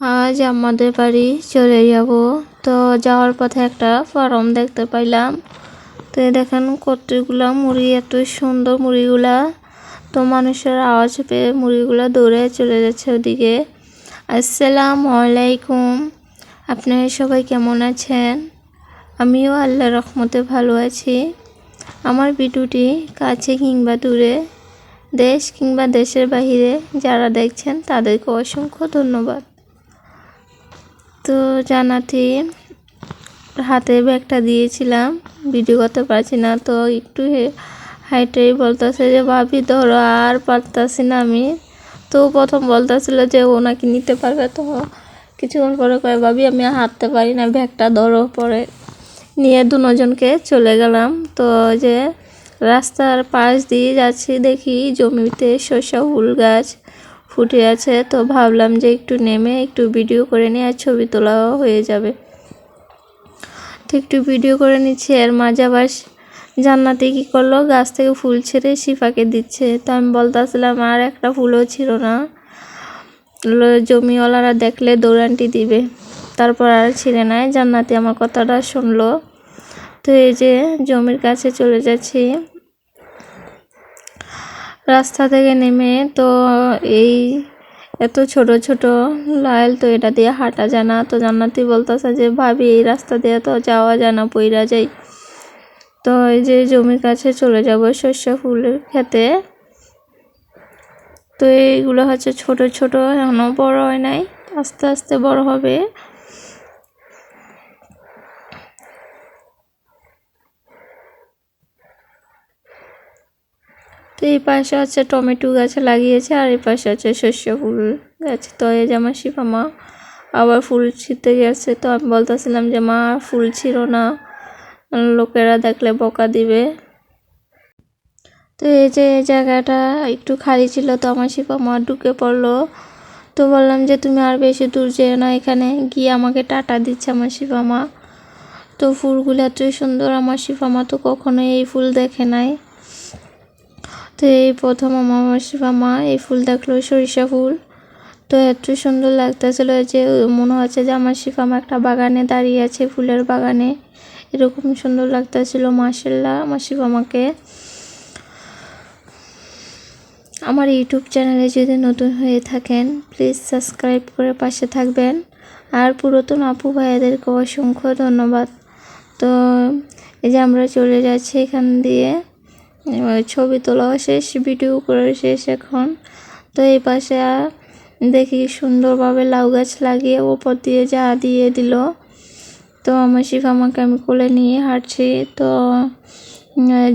আজ আমাদের বাড়ি চলে যাব। তো যাওয়ার পথে একটা ফার্ম দেখতে পাইলাম। তো দেখেন কতগুলা মুরগি এত সুন্দর মুরগিগুলা তো মানুষের আওয়াজ পেয়ে মুরগিগুলা দৌড়ে চলে যাচ্ছে ওদিকে। আসসালাম আলাইকুম। আপনারা সবাই কেমন আছেন? আমিও আল্লাহ রহমতে ভালো আছি। আমার ভিডিওটি কাছে কিংবা দূরে, দেশ কিংবা দেশের বাহিরে যারা দেখছেন তাদেরকে অসংখ্য ধন্যবাদ। তো জানাতে হাতে ব্যাগটা দিয়েছিলাম। ভিডিও করতে পারছি না, তো একটু হাইটেই বলতেছে যে, ভাবি, ধরো, আর পারতাছি না আমি। তো প্রথম বলতেছিল যে, ও নাকি নিতে পারবে। তো কিছুক্ষণ পরে কয়ে, ভাবি, আমি হাঁটতে পারি না, ব্যাগটা ধরো। পরে নিয়ে দুজনকে চলে গেলাম। তো যে রাস্তার পাশ দিয়ে যাচ্ছি দেখি, জমিতে শসা ফুল গাছ ফুটে আছে, তো ভাবলাম যে একটু নেমে একটু ভিডিও করে নিয়ে আর ছবি তোলাও হয়ে যাবে। তো একটু ভিডিও করে নিচ্ছি আর মাঝে আবার জান্নাতে কি করল? গাছ থেকে ফুল ছেড়ে শিফাকে দিচ্ছে। তো আমি বলতেছিলাম, আর একটা ফুলও ছিল না। জমিওয়ালারা দেখলে দৌড়ানটি দিবে। তারপর আর ছিঁড়ে নেয় জান্নাতি আমার কথাটা শুনলো। তো এই যে জমির কাছে চলে যাচ্ছি। রাস্তা থেকে নেমে তো এই এত ছোট ছোট লাইল তো এটা দিয়ে হাঁটা যায় না। তো জান্নাতি বলতেছে যে, ভাবি, এই রাস্তা দিয়ে তো যাওয়া যায় না, পইরা যাই। তো এই যে জমির কাছে চলে যাব শস্য ফুলের খেতে তো এইগুলো হচ্ছে ছোট ছোট এখনও বড় হয় নাই, আস্তে আস্তে বড় হবে। তো এই পাশে হচ্ছে টমেটো গাছ লাগিয়েছে, আর এই পাশে হচ্ছে শস্য ফুল গাছ। তো এই যে আমার শিফা মা আবার ফুল ছিঁড়তে গেছে। তো আমি বলতেছিলাম যে, মা ফুল ছিল না। লোকেরা দেখলে বকা দিবে। তো এই যে এই জায়গাটা একটু খালি ছিল, তো আমার শিফা মা ঢুকে পড়ল। তো বললাম যে, তুমি আর বেশি দূর যেও না এখানে। গিয়ে আমাকে টাটা দিচ্ছে আমার শিফা মা। তো ফুলগুলো এতই সুন্দর, আমার শিফা মা তো কখনো এই ফুল দেখে নাই। তো এই প্রথম আমার শিবা মা, এই ফুল দেখল সরিষা ফুল। তো এত সুন্দর লাগতেছিল যে, মনে হচ্ছে যে আমার শিফা মা একটা বাগানে দাঁড়িয়ে আছে, ফুলের বাগানে। এরকম সুন্দর লাগতেছিল মাসাল্লাহ আমার শিবা মাকে আমার ইউটিউব চ্যানেলে যদি নতুন হয়ে থাকেন প্লিজ সাবস্ক্রাইব করে পাশে থাকবেন। আর পুরাতন আপু ভাইয়াদেরকে অসংখ্য ধন্যবাদ। তো এই যে আমরা চলে যাচ্ছি এখান দিয়ে। ছবি তোলাও শেষ ভিডিও করে শেষ এখন। তো এই পাশে দেখি সুন্দরভাবে লাউ গাছ লাগিয়ে ওপর দিয়ে যা দিয়ে দিল। তো আমার শিফা আমাকে আমি কোলে নিয়ে হাঁটছি। তো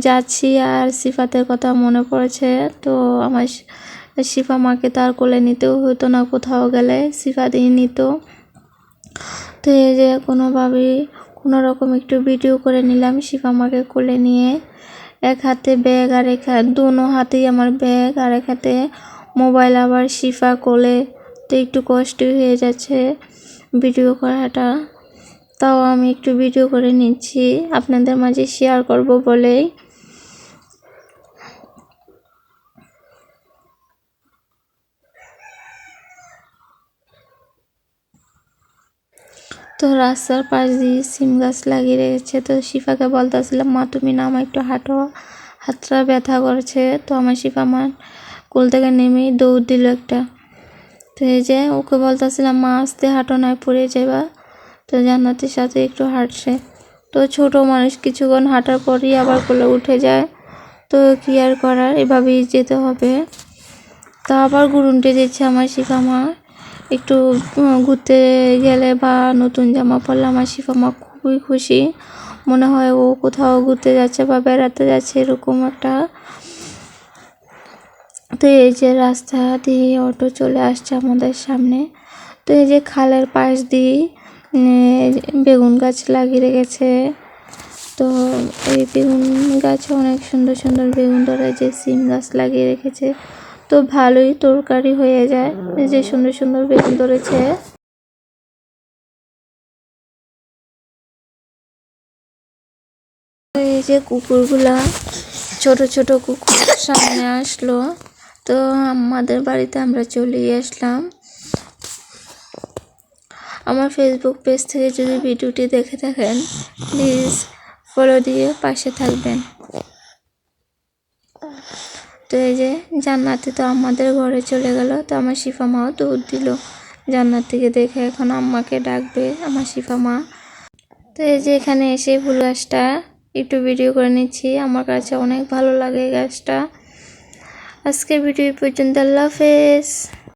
যাচ্ছি আর সিফাতের কথা মনে পড়েছে। তো আমার শিফা মাকে তার কোলে নিতেও হতো না কোথাও গেলে সিফা দিয়ে নিত। তো এই যে কোনোভাবেই কোনো রকম একটু ভিডিও করে নিলাম শিফা মাকে কোলে নিয়ে। এক হাতে ব্যাগ আর এক হাত দুনো হাতেই আমার ব্যাগ আর এক হাতে মোবাইল আবার শিফা কোলে। তো একটু কষ্টই হয়ে যাচ্ছে ভিডিও করাটা। তাও আমি একটু ভিডিও করে নিচ্ছি। আপনাদের মাঝে শেয়ার করব বলেই। তো রাস্তার পাশ দিয়ে সিম গাছ লাগিয়ে রেখেছে। তো শিফাকে বলতেছিলাম, মা, তুমি না আমার একটু হাঁটো। হাতটা ব্যথা করছে। তো আমার শিফা মা কোল থেকে নেমেই দৌড় দিল একটা। তো এই যে ওকে বলতেছিলাম, মা, আসতে হাঁটো, নয় পড়ে যাবা তো জান্নাতের সাথে একটু হাঁটছে। তো ছোট মানুষ কিছুক্ষণ হাঁটার পরই আবার কোলে উঠে যায়। তো কি আর করার, এভাবেই যেতে হবে। তা আবার গুরুনটে দিচ্ছে আমার শিফা মা। একটু ঘুরতে গেলে বা নতুন জামা পরলে আমার শিফা মা খুবই খুশি। মনে হয় ও কোথাও ঘুরতে যাচ্ছে বা বেড়াতে যাচ্ছে এরকম একটা। তো এই যে রাস্তা দিয়ে অটো চলে আসছে আমাদের সামনে। তো এই যে খালের পাশ দিয়ে বেগুন গাছ লাগিয়ে রেখেছে। তো এই বেগুন গাছে অনেক সুন্দর সুন্দর বেগুন ধরে যে সিম গাছ লাগিয়ে রেখেছে। তো ভালোই তরকারি হয়ে যায়। যে সুন্দর সুন্দর বেগুন ধরেছে। এই যে কুকুরগুলা, ছোট ছোট কুকুর সামনে আসলো। তো আমাদের বাড়িতে আমরা চলে আসলাম। আমার ফেসবুক পেজ থেকে যদি ভিডিওটি দেখে থাকেন প্লিজ ফলো দিয়ে পাশে থাকবেন। তো এই যে জান্নাতে তো আমাদের ঘরে চলে গেল, তো আমার শিফা মাও দৌড় দিল জান্নাতিকে দেখে এখন আম্মাকে ডাকবে আমার শিফা মা তো এই যে এখানে এসে ফুল গাছটা একটু ভিডিও করে নিচ্ছি। আমার কাছে অনেক ভালো লাগে গাছটা। আজকের ভিডিও পর্যন্ত, আল্লাহ হাফেজ।